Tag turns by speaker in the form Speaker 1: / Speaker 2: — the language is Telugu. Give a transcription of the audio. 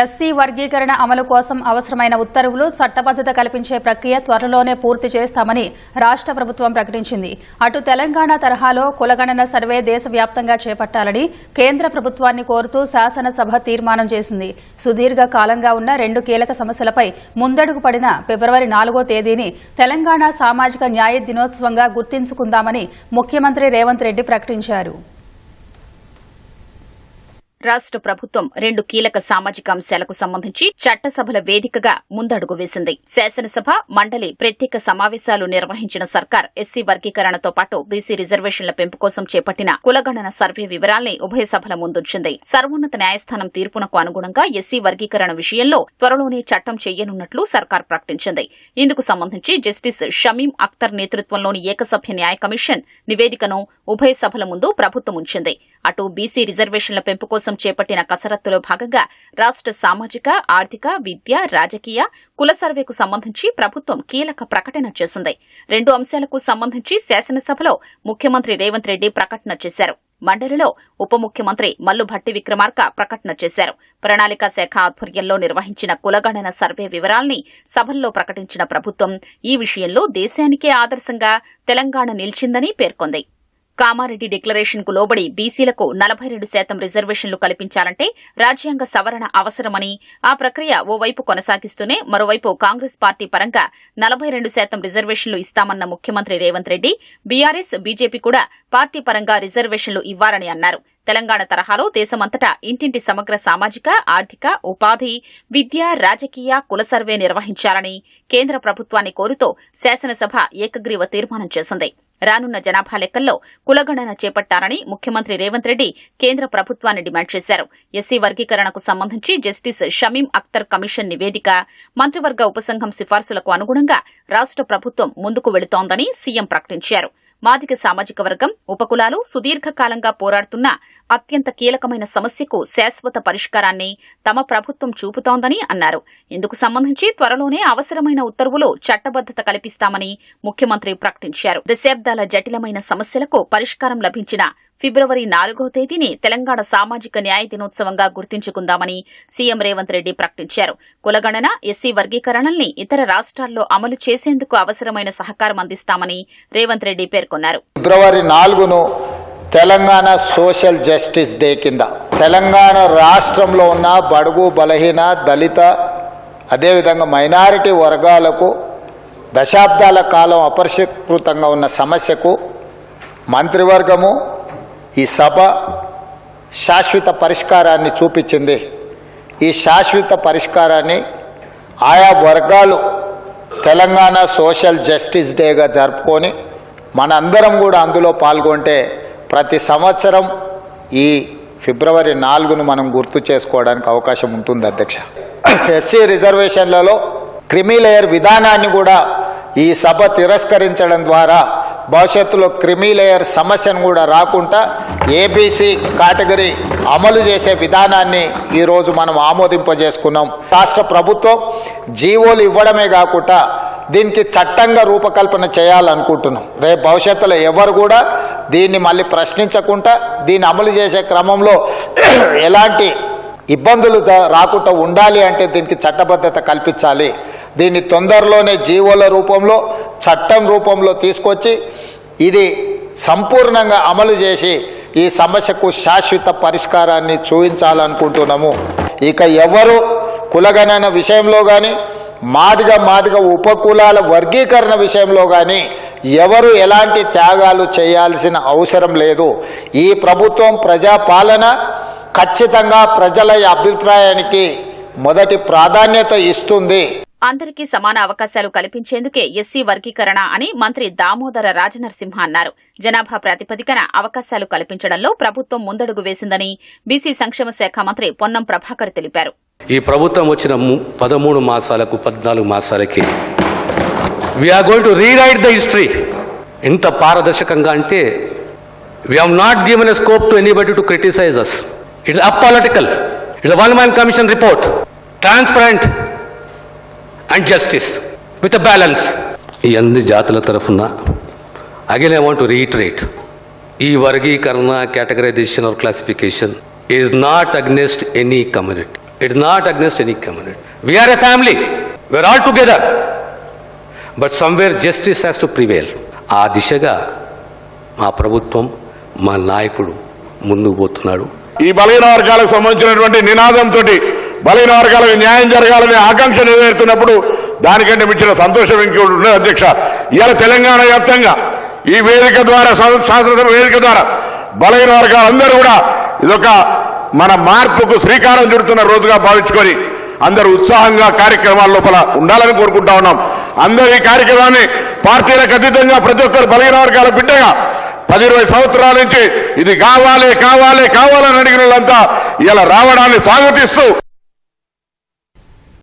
Speaker 1: ఎస్సీ వర్గీకరణ అమలు కోసం అవసరమైన ఉత్తర్వులు చట్టబద్దత కల్పించే ప్రక్రియ త్వరలోనే పూర్తి చేస్తామని రాష్ట ప్రభుత్వం ప్రకటించింది. అటు తెలంగాణ తరహాలో కులగణన సర్వే దేశవ్యాప్తంగా చేపట్టాలని కేంద్ర ప్రభుత్వాన్ని కోరుతూ శాసనసభ తీర్మానం చేసింది. సుదీర్ఘ కాలంగా ఉన్న రెండు కీలక సమస్యలపై ముందడుగు పడిన ఫిబ్రవరి నాలుగో తేదీని తెలంగాణ సామాజిక న్యాయ దినోత్సవంగా గుర్తించుకుందామని ముఖ్యమంత్రి రేవంత్ రెడ్డి ప్రకటించారు.
Speaker 2: రాష్ట్ర ప్రభుత్వం రెండు కీలక సామాజిక అంశాలకు సంబంధించి చట్టసభల వేదికగా ముందడుగు వేసింది. శాసనసభ మండలి ప్రత్యేక సమావేశాలు నిర్వహించిన సర్కార్ ఎస్సీ వర్గీకరణతో పాటు బీసీ రిజర్వేషన్ల పెంపు కోసం చేపట్టిన కులగణన సర్వే వివరాల్ని ఉభయ సభల ముందుంచింది. సర్వోన్నత న్యాయస్థానం తీర్పునకు అనుగుణంగా ఎస్సీ వర్గీకరణ విషయంలో త్వరలోనే చట్టం చేయనున్నట్లు సర్కార్ ప్రకటించింది. ఇందుకు సంబంధించి జస్టిస్ షమీం అఖ్తర్ నేతృత్వంలోని ఏకసభ్య న్యాయ కమిషన్ నివేదికను ఉభయ సభల ముందు ప్రభుత్వం ఉంచింది. అటు బీసీ రిజర్వేషన్ల పెంపు కోసం చేపట్టిన కసరత్తులో భాగంగా రాష్ట్ర సామాజిక ఆర్థిక విద్య రాజకీయ కుల సర్వేకు సంబంధించి ప్రభుత్వం కీలక ప్రకటన చేసింది. రెండు అంశాలకు సంబంధించి శాసనసభలో ముఖ్యమంత్రి రేవంత్ రెడ్డి ప్రకటన చేశారు. మండలిలో ఉప ముఖ్యమంత్రి మల్లు భట్టి విక్రమార్క ప్రకటన చేశారు. ప్రణాళికా శాఖ ఆధ్వర్యంలో నిర్వహించిన కులగణన సర్వే వివరాల్ని సభల్లో ప్రకటించిన ప్రభుత్వం ఈ విషయంలో దేశానికే ఆదర్శంగా తెలంగాణ నిలిచిందని పేర్కొంది. కామారెడ్డి డిక్లరేషన్కు లోబడి బీసీలకు నలభై రెండు శాతం రిజర్వేషన్లు కల్పించాలంటే రాజ్యాంగ సవరణ అవసరమని ఆ ప్రక్రియ ఓవైపు కొనసాగిస్తూనే మరోవైపు కాంగ్రెస్ పార్టీ పరంగా నలభై రెండు శాతం రిజర్వేషన్లు ఇస్తామన్న ముఖ్యమంత్రి రేవంత్ రెడ్డి బీఆర్ఎస్ బీజేపీ కూడా పార్టీ పరంగా రిజర్వేషన్లు ఇవ్వాలని అన్నారు. తెలంగాణ తరహాలో దేశమంతటా ఇంటింటి సమగ్ర సామాజిక ఆర్థిక ఉపాధి విద్య రాజకీయ కుల సర్వే నిర్వహించాలని కేంద్ర ప్రభుత్వాన్ని కోరుతూ శాసనసభ ఏకగ్రీవ తీర్మానం చేసింది. రానున్న జనాభా లెక్కల్లో కులగణన చేపట్టాలని ముఖ్యమంత్రి రేవంత్ రెడ్డి కేంద్ర ప్రభుత్వాన్ని డిమాండ్ చేశారు. ఎస్సీ వర్గీకరణకు సంబంధించి జస్టిస్ షమీం అఖ్తర్ కమిషన్ నివేదిక మంత్రివర్గ ఉపసంఘం సిఫార్సులకు అనుగుణంగా రాష్ట్ర ప్రభుత్వం ముందుకు వెళుతోందని సీఎం ప్రకటించారు. మాదిక సామాజిక వర్గం ఉపకులాలు సుదీర్ఘకాలంగా పోరాడుతున్న అత్యంత కీలకమైన సమస్యకు శాశ్వత పరిష్కారాన్ని తమ ప్రభుత్వం చూపుతోందని అన్నారు. ఇందుకు సంబంధించి త్వరలోనే అవసరమైన ఉత్తర్వులు చట్టబద్దత కల్పిస్తామని ముఖ్యమంత్రి ప్రకటించారు. దశాబ్దాల జటిలమైన సమస్యలకు పరిష్కారం లభించిన ఫిబ్రవరి నాలుగో తేదీని తెలంగాణ సామాజిక న్యాయ దినోత్సవంగా గుర్తించుకుందామని సీఎం రేవంత్ రెడ్డి ప్రకటించారు. కులగణన ఎస్సీ వర్గీకరణల్ని ఇతర రాష్ట్రాల్లో అమలు చేసేందుకు అవసరమైన సహకారం అందిస్తామని రేవంత్ రెడ్డి పేర్కొన్నారు.
Speaker 3: ఫిబ్రవరి నాలుగును తెలంగాణ సోషల్ జస్టిస్ డే కింద తెలంగాణ రాష్ట్రంలో ఉన్న బడుగు బలహీన దళిత అదేవిధంగా మైనారిటీ వర్గాలకు దశాబ్దాల కాలం అపరిష్కృతంగా ఉన్న సమస్యకు మంత్రివర్గము ఈ సభ శాశ్వత పరిష్కారాన్ని చూపించింది. ఈ శాశ్వత పరిష్కారాన్ని ఆయా వర్గాలు తెలంగాణ సోషల్ జస్టిస్ డేగా జరుపుకొని మనందరం కూడా అందులో పాల్గొంటే ప్రతి సంవత్సరం ఈ ఫిబ్రవరి నాలుగును మనం గుర్తు చేసుకోవడానికి అవకాశం ఉంటుంది అధ్యక్ష. ఎస్సీ రిజర్వేషన్లలో క్రిమిలేయర్ విధానాన్ని కూడా ఈ సభ తిరస్కరించడం ద్వారా భవిష్యత్తులో క్రిమిలేయర్ సమస్యను కూడా రాకుండా ఏబీసీ కేటగిరీ అమలు చేసే విధానాన్ని ఈరోజు మనం ఆమోదింపజేసుకున్నాం. రాష్ట్ర ప్రభుత్వం జీవోలు ఇవ్వడమే కాకుండా దీనికి చట్టంగా రూపకల్పన చేయాలనుకుంటున్నాం. రేపు భవిష్యత్తులో ఎవరు కూడా దీన్ని మళ్ళీ ప్రశ్నించకుండా దీన్ని అమలు చేసే క్రమంలో ఎలాంటి ఇబ్బందులు జ- రాకుండా ఉండాలి అంటే దీనికి చట్టబద్ధత కల్పించాలి. దీన్ని తొందరలోనే జీవోల రూపంలో చట్టం రూపంలో తీసుకొచ్చి ఇది సంపూర్ణంగా అమలు చేసి ఈ సమస్యకు శాశ్వత పరిష్కారాన్ని చూపించాలనుకుంటున్నాము. ఇక ఎవరు కులగణన విషయంలో కానీ మాదిగ మాదిగ ఉపకులాల వర్గీకరణ విషయంలో కానీ ఎవరు ఎలాంటి త్యాగాలు చేయాల్సిన అవసరం లేదు. ఈ ప్రభుత్వం ప్రజాపాలన ఖచ్చితంగా ప్రజల అభిప్రాయానికి మొదటి ప్రాధాన్యత ఇస్తుంది.
Speaker 2: అందరికీ సమాన అవకాశాలు కల్పించేందుకే ఎస్సీ వర్గీకరణ అని మంత్రి దామోదర రాజనరసింహ అన్నారు. జనాభా ప్రాతిపదికన అవకాశాలు కల్పించడంలో ప్రభుత్వం ముందడుగు వేసిందని బీసీ సంక్షేమ శాఖ మంత్రి పొన్నం ప్రభాకర్ తెలిపారు.
Speaker 4: ఈ ప్రభుత్వం వచ్చిన ము- పదమూడు మాసాలకు పద్నాలుగు మాసాలకి. We're going to rewrite the history ఎంత పారదర్శకంగా అంటే we have not given a scope to anybody to criticise us it's apolitical it's one man commission report transparent and justice with balance ఈ అన్ని జాతుల తరఫున again I want to reiterate ఈ వర్గీకరణ categorisation or classification is not against any community it not against any community we're a family we're all together but somewhere justice has to prevail ఆ దిశగా మా ప్రభుత్వం మా నాయకుడు ముందుకు పోతున్నాడు.
Speaker 5: ఈ బలహీన వర్గాలకు సంబంధించినటువంటి నినాదంతో బలహీన వర్గాలకు న్యాయం జరగాలనే ఆకాంక్ష నెరవేరుతున్నప్పుడు దానికంటే మించిన సంతోషం ఇంకోటి ఉండదు అధ్యక్ష. ఇవాళ తెలంగాణ వ్యాప్తంగా ఈ వేదిక ద్వారా శాసనసభ వేదిక ద్వారా బలహీన వర్గాలందరూ కూడా ఇదొక మన మార్పుకు శ్రీకారం చుడుతున్న రోజుగా భావించుకొని అందరూ ఉత్సాహంగా కార్యక్రమాల లోపల ఉండాలని కోరుకుంటా ఉన్నాం. అందరూ ఈ కార్యక్రమాన్ని పార్టీలకు అతీతంగా ప్రతి ఒక్కరు బలహీన వర్గాల బిడ్డగా పది ఇరవై సంవత్సరాల నుంచి ఇది కావాలి కావాలి కావాలని అడిగిన వాళ్ళంతా ఇలా రావడాన్ని స్వాగతిస్తూ